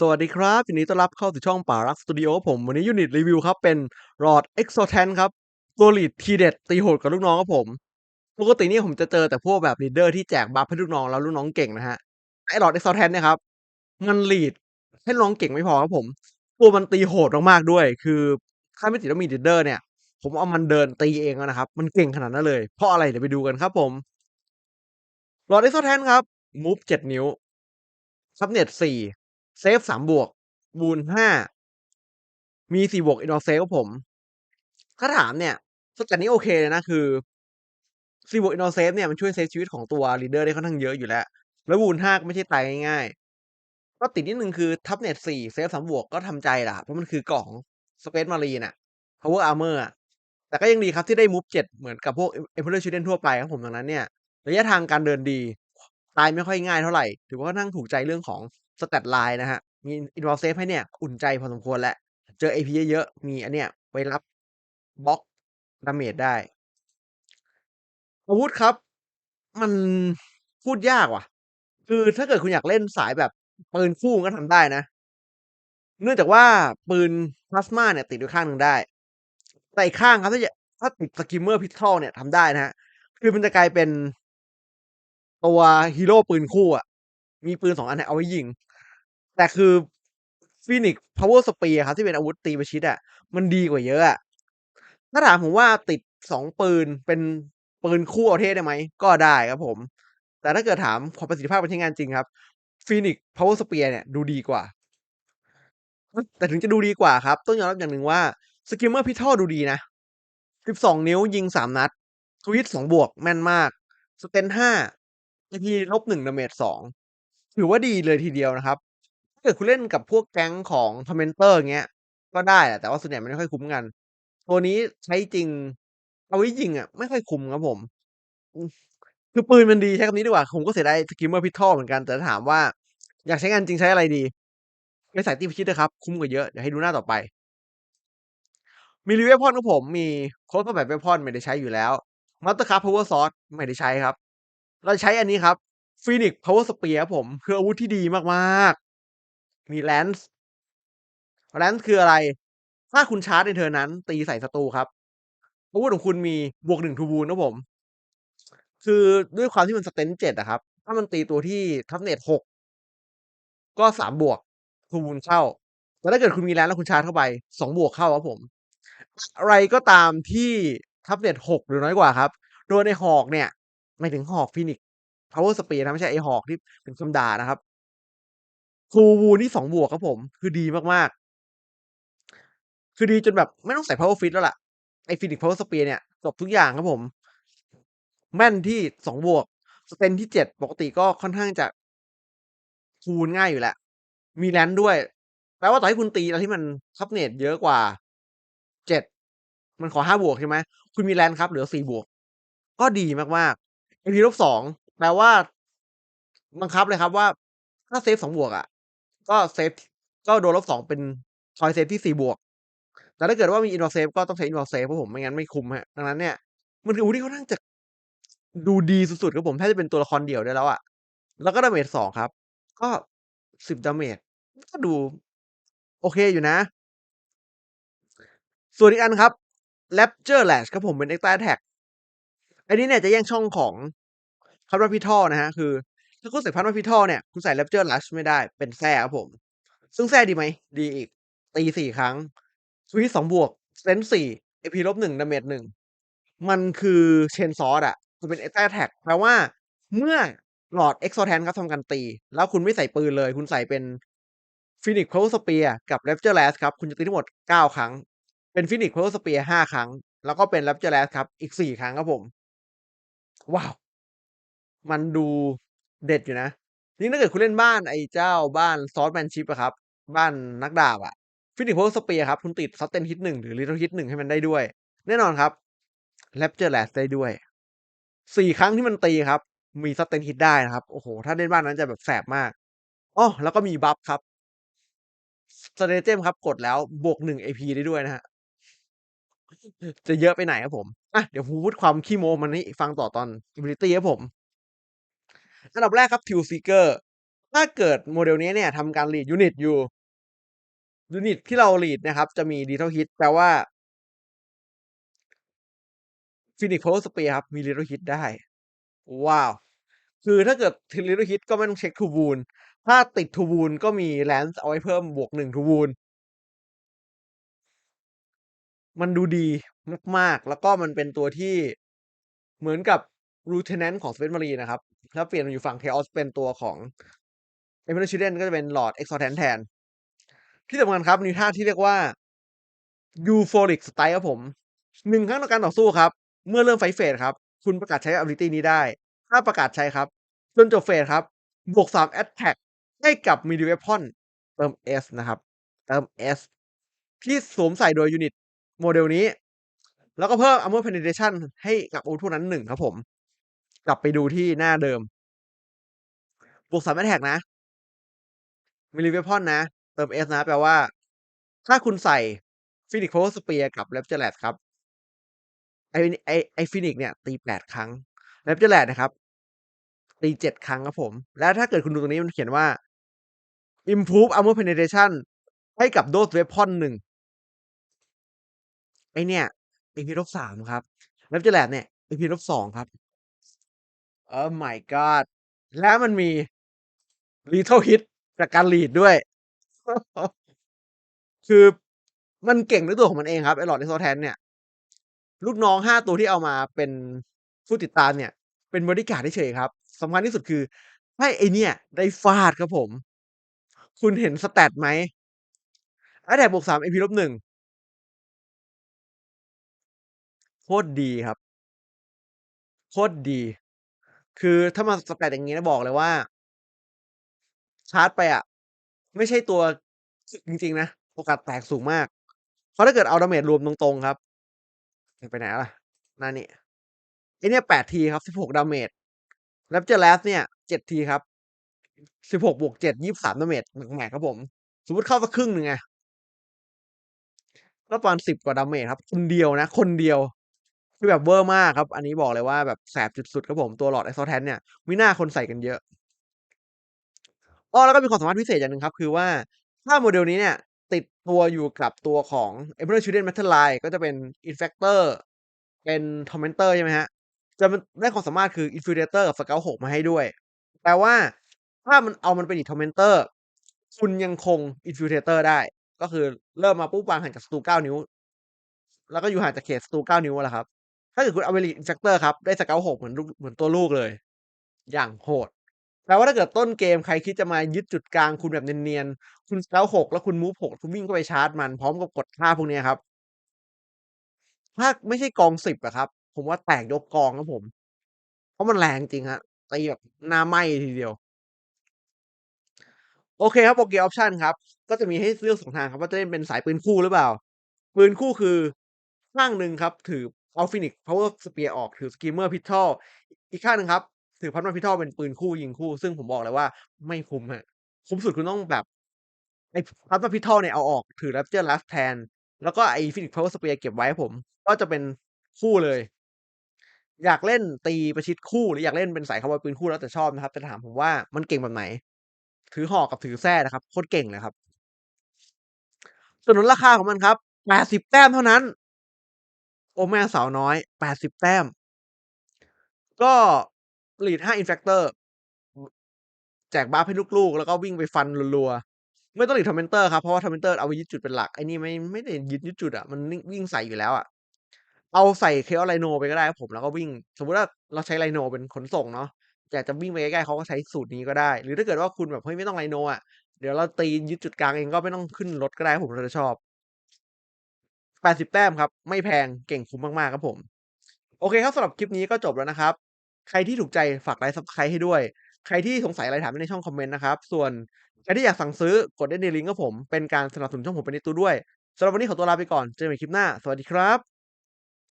สวัสดีครับยินดีต้อนรับเข้าสู่ช่องป่ารักสตูดิโอผม วันนี้ยูนิตรีวิวครับ เป็น Lord Exotan ครับ ตัวลีดทีเด็ด ตีโหดกับลูกน้องครับผม ปกตินี่ผมจะเจอแต่พวกแบบลีดเดอร์ที่แจกบัฟให้ลูกน้องแล้วลูกน้องเก่งนะฮะ ไอ้ Lord Exotan เนี่ยครับ มันลีดให้ลูกน้องเก่งไม่พอครับผม ตัวมันตีโหดมากๆด้วย คือถ้าไม่ติดว่ามีลีดเดอร์เนี่ย ผมเอามันเดินตีเองแล้วนะครับ มันเก่งขนาดนั้นเลย เพราะอะไรเดี๋ยวไปดูกันครับผม Lord Exotan ครับ Move 7นิ้ว Subnet 4เเซฟ3บวก บูน5มี4บวก Indoor Save ครับผม ถ้าถามเนี่ยสแตตนี้โอเคเลยนะคือ4บวก Indoor Save เนี่ยมันช่วยเซฟชีวิตของตัว Leader ได้ค่อนข้างเยอะอยู่แล้ว แล้วบูน5ก็ไม่ใช่ตายง่ายๆ ก็ติดนิดหนึ่งคือ Toughness 4เซฟ3บวกก็ทำใจละเพราะมันคือกล่อง Space Marine อะ Power Armor อะแต่ก็ยังดีครับที่ได้ Move 7เหมือนกับพวก Emperor Children ทั่วไปครับผมดังนั้นเนี่ย ระยะทางการเดินดี ตายไม่ค่อยง่ายเท่าไหร่ ถือว่าค่อนข้างถูกใจเรื่องของ Stat Line นะครับมี Indoor Save ให้เนี่ย อุ่นใจพอสมควรแล้ว เจอ AP เยอะๆ มีอันเนี้ยไว้รับบล็อกดาเมจได้ อาวุธครับ มันพูดยากว่ะ คือถ้าเกิดคุณอยากเล่นสายแบบปืนคู่ก็ทำได้นะ เนื่องจากว่าปืนพลาสมาเนี่ย ติดอยู่ข้างหนึ่งได้ แต่อีกข้างครับ ถ้าจะถ้าติด Screamer Pistol เนี่ยทำได้นะครับคือมันจะกลายเป็นตัวฮีโร่ปืนคู่อะ มีปืน2อันเนี่ยเอาไว้ยิง แต่คือ Phoenix Power Spear ครับที่เป็นอาวุธตีประชิดอะมันดีกว่าเยอะอะถ้าถามผมว่าติด2ปืนเป็นปืนคู่เอาเท่ได้ไหม ก็ได้ครับผม แต่ถ้าเกิดถามขอประสิทธิภาพการใช้งานจริงครับ Phoenix Power Spear เนี่ยดูดีกว่า แต่ถึงจะดูดีกว่าครับ ต้องยอมรับอย่างหนึ่งว่า Screamer Pistol ดูดีนะ12นิ้วยิง3นัดสวิตช์2บวกแม่นมาก Strength 5 AP -1 ดาเมจ2 ถือว่าดีเลยทีเดียวนะครับ ถ้าเกิดคุณเล่นกับพวกแก๊งของ Tormentor อย่างเงี้ย ก็ได้แหละ แต่ว่าส่วนใหญ่มันไม่ค่อยคุ้มกัน ตัวนี้ใช้จริง เอาไว้ยิงอะไม่ค่อยคุ้มครับผม อืม คือปืนมันดี ใช้คำนี้ดีกว่า ผมก็เสียดาย Screamer Pistol เหมือนกัน แต่ถ้าถามว่า อยากใช้งานจริงใช้อะไรดี ไปสายตีประชิดเถอะครับ คุ้มกว่าเยอะ เดี๋ยวให้ดูหน้าต่อไป Melee Weapon ครับผม มี Close Combat Weapon ไม่ได้ใช้อยู่แล้ว Mastercraft Power Sword ไม่ได้ใช้ครับ เราใช้อันนี้ครับ Phoenix Power Spear ครับผมคืออาวุธที่ดีมากๆ มี Lance Lance คืออะไร ถ้าคุณชาร์จในเทิร์นั้น ตีใส่ศัตรูครับอาวุธของคุณมีบวก1 to wound ครับผม คือด้วยความที่มัน Strength 7อะครับ ถ้ามันตีตัวที่ Toughness 6ก็3บวก to wound เข้าแต่ถ้าเกิดคุณมี Lance แล้วคุณชาร์จเข้าไป2บวกเข้าครับผม อะไรก็ตามที่ Toughness 6หรือน้อยกว่าครับ โดยในไอ้ Hawk เนี่ยหมายถึง Hawk Phoenix Power Spear นะไม่ใช่ไอ้ Hawk ที่เป็นคำด่านะครับ to wound นี่2บวกครับผม คือดีมากๆ คือดีจนแบบไม่ต้องใส่ Power Fit แล้วล่ะ ไอ้ Phoenix Power Spear เนี่ยจบทุกอย่างครับผม แม่นที่2บวก Strength ที่7ปกติก็ค่อนข้างจะ to wound ง่ายอยู่แล้วมี Lance ด้วยแปลว่าต่อให้คุณตีอะไรที่มัน Toughness เยอะกว่า7มันขอ5บวกใช่ไหม คุณมี Lance ครับเหลือ4บวก ก็ดีมากๆ AP -2 แปลว่า บังคับเลยครับว่า ถ้าเซฟ2บวกอะก็เซฟก็โดนลบ2เป็นชอยเซฟที่4บวก แต่ถ้าเกิดว่ามี Indoor Save ก็ต้องใช้ Indoor Save ครับผมไม่งั้นไม่คุ้มครับดังนั้นเนี่ยมันคืออาวุธที่ค่อนข้างจะดูดีสุดๆครับผมแทบจะเป็นตัวละครเดี่ยวได้แล้วอะแล้วก็ดาเมจ2ครับ ก็10ดาเมจก็ดู โอเคอยู่นะ ส่วนอีกอันครับ Rapture Lash ครับผมเป็น Extra Attack อันนี้เนี่ยจะแย่งช่องของ Plasma Pistol นะครับคือ ถ้าคุณใส่ Plasma Pistol เนี่ยคุณใส่ Rapture Lash ไม่ได้เป็นแทร่ครับผม ซึ่งแทร่ดีไหม ดีอีก ตี4ครั้งสวิตช์2บวก Strength 4 AP -1 ดาเมจ1มันคือ Chain Sword อะมันเป็น Extra Attack แปลว่าเมื่อ Lord Exotan ครับทำการตี แล้วคุณไม่ใส่ปืนเลย คุณใส่เป็น Phoenix Power Spear กับ Rapture Lash ครับ คุณจะตีทั้งหมด9ครั้ง เป็น Phoenix Power Spear 5ครั้ง แล้วก็เป็น Rapture Lash ครับ อีก4ครั้งครับผม ว้าว มันดูเด็ดอยู่นะยิ่งถ้าเกิดคุณเล่นบ้านไอ้เจ้าบ้าน Swordsmanship อะครับ บ้านนักดาบอะ Phoenix Power Spear ครับ คุณติด Sudden Hit 1หรือ Little Hit 1ให้มันได้ด้วย แน่นอนครับ Rapture Lash ได้ด้วย4ครั้งที่มันตีครับ มี Sudden Hit ได้นะครับ โอ้โฮถ้าเล่นบ้านนั้นจะแบบแสบมากอ้อแล้วก็มีบัฟครับ Stratagem ครับกดแล้วบวก1 AP ได้ด้วยนะครับจะเยอะไปไหนครับผม อะ เดี๋ยวพูดความขี้โมมันให้ฟังต่อตอน Ability ครับผม อันดับแรกครับ Thrill Seeker ถ้าเกิดโมเดลนี้เนี่ยทำการ lead unit อยู่ยูนิตที่เรา lead นะครับ จะมี Lethal Hit แปลว่า Phoenix Power Spear ครับ มี Lethal Hit ได้ ว้าว คือถ้าเกิด t Lethal Hit ก็ไม่ต้องเช็ค True Wound ถ้าติด True Wound ก็มี Lance เอาไว้เพิ่มบวก1 True Wound มันดูดีมากๆ แล้วก็มันเป็นตัวที่เหมือนกับ Lieutenant ของ Space Marine นะครับ ถ้าเปลี่ยนมาอยู่ฝั่ง Chaos เป็นตัวของ Emerald Children ก็จะเป็น Lord Exortant แทน ที่สำคัญครับมีท่าที่เรียกว่า Euphoric Strike ครับผม1ครั้งต่อการต่อสู้ครับ เมื่อเริ่มไฟเฟสครับ คุณประกาศใช้ ability นี้ได้ ถ้าประกาศใช้ครับ จนจบเฟสครับ บวก3 Attack ให้กับ Melee Weapon เติม S นะครับ เติม S ที่สวมใส่โดยยูนิตโมเดลนี้ แล้วก็เพิ่ม Armor Penetration ให้กับอาวุธพวกนั้น1ครับผม กลับไปดูที่หน้าเดิม บวก3 Attack นะ Melee Weapon นะ เติม S นะ แปลว่า ถ้าคุณใส่ Phoenix Power Spear กับ Rapturelad ครับไอไอ้ไอ้ Phoenix เนี่ย ตี8ครั้ง Rapturelad นะครับ ตี7ครั้งครับผม แล้วถ้าเกิดคุณดูตรงนี้มันเขียนว่า Improve Armor Penetration ให้กับ Dose Weapon 1ไอเนี่ย AP ลบ3ครับ Rapturelad เนี่ย AP ลบ2ครับ Oh my god แล้วมันมี Lethal Hit จากการ lead ด้วย คือมันเก่งด้วยตัวของมันเองครับ ไอ้ Lord Exortant เนี่ย ลูกน้อง5ตัวที่เอามาเป็นผู้ติดตามเนี่ย เป็นบอดี้การ์ดเฉยๆครับสำคัญที่สุดคือ ให้ไอเนี่ย ได้ฟาดครับผม คุณเห็น stat ไหม Attack บวก3 AP ลบ1โคตรดีครับ โคตรดี คือถ้ามา stat อย่างงี้นะบอกเลยว่า ชาร์จไปอะ ไม่ใช่ตัวจริง ๆ นะ โอกาสแตกสูงมาก เพราะถ้าเกิดเอาดาเมจรวมตรงๆครับ ไปไหนล่ะน้านี่ไอเนี่ย8ทีครับ16ดาเมจ Rapturelad เนี่ย7ทีครับ16บหกบวก7 23ดยี่สามดาเมจแหมกๆครับผม สมมติเข้าสักครึ่งหนึ่งไงก็ประมาณ10กว่าดาเมจครับ คนเดียวนะ คนเดียว คือแบบเวอร์มากครับ อันนี้บอกเลยว่าแบบแสบสุดๆครับผมตัว Lord Exortant เนี่ยมิน่าคนใส่กันเยอะอ้อแล้วก็มีความสามารถพิเศษอย่างหนึ่งครับ คือว่าถ้าโมเดลนี้เนี่ยติดตัวอยู่กับตัวของ Emerald Children Battle-Line ก็จะเป็น Infector เป็น Tormentor ใช่ไหมครับจะได้ความสามารถคือ Infiltrator กับ Scout 6มาให้ด้วย แปลว่าถ้ามันเอามันเป็นอีก Tormentor คุณยังคง Infiltrator ได้ ก็คือเริ่มมาปุ๊บวางห่างจากศัตรู9นิ้ว แล้วก็อยู่ห่างจากเขตศัตรู9นิ้วแหละครับ ถ้าเกิดคุณเอา Relic Infector ครับ ได้ Scout 6เหมือนลูกเหมือนตัวลูกเลย อย่างโหดแปลว่าถ้าเกิดต้นเกมใครคิดจะมายึดจุดกลางคุณแบบเนียนๆ คุณ Scout 6แล้วคุณ Move 6คุณวิ่งเข้าไปชาร์จมันพร้อมกับกดท่าพวกนี้ครับ ถ้าไม่ใช่กอง10อะครับ ผมว่าแตกยกกองครับผม เพราะมันแรงจริงครับตีแบบหน้าไหมทีเดียวโอเคครับโปรเกียร์ออปชันครับ ก็จะมีให้เลือก2ทางครับ ว่าจะเล่นเป็นสายปืนคู่หรือเปล่า ปืนคู่คือข้างหนึ่งครับ ถือ เอา Phoenix Power Spear ออกถือ Screamer Pistol อีกข้างหนึ่งครับ ถือ Plasma Pistol เป็นปืนคู่ยิงคู่ ซึ่งผมบอกเลยว่าไม่คุ้มครับคุ้มสุดคุณต้องแบบไอ้ Plasma Pistol เนี่ยเอาออกถือ Rapturelad แทน แล้วก็ไอ้ Phoenix Power Spear เก็บไว้ผม ก็จะเป็นคู่เลย อยากเล่นตีประชิดคู่หรืออยากเล่นเป็นสายคาวบอยปืนคู่แล้วแต่ชอบนะครับแต่ถามผมว่ามันเก่งแบบไหน ถือหอกกับถือแส้นะครับโคตรเก่งเลยครับส่วนราคาของมันครับ80แต้มเท่านั้น โอแม่สาวน้อย 80 แต้ม ก็ lead 5 Infector อือแจกบัฟให้ลูกๆ แล้วก็วิ่งไปฟันรัวๆ ไม่ต้อง lead Tormentor ครับ เพราะว่า Tormentor เอาไว้ยึดจุดเป็นหลัก ไอ้นี่ไม่ไม่ได้ยึดยึดจุดอะมันวิ่งใส่อยู่แล้วอะเอาใส่ Chaos Rhino ไปก็ได้ผมแล้วก็วิ่ง สมมติว่าเราใช้ Rhino เป็นขนส่งเนาะอยากจะวิ่งไปใกล้ๆเขาก็ใช้สูตรนี้ก็ได้ หรือถ้าเกิดว่าคุณแบบเฮ้ยไม่ต้อง Rhino อะเดี๋ยวเราตียึดจุดกลางเองก็ไม่ต้องขึ้นรถก็ได้ผมแล้วแต่ชอบ 80 แต้มครับ ไม่แพงเก่งคุ้มมาก ๆ ครับผม โอเคครับสำหรับคลิปนี้ก็จบแล้วนะครับ ใครที่ถูกใจฝากไลค์ซับสไครต์ให้ด้วย ใครที่สงสัยอะไรถามในช่องคอมเมนต์นะครับ ส่วนใครที่อยากสั่งซื้อกดได้ในลิงก์ครับผม เป็นการสนับสนุนช่องผมเปในตัวด้วยสำหรับวันนี้ขอตัวลาไปก่อน เจอกันใหม่คลิปหน้า สวัสดีครับ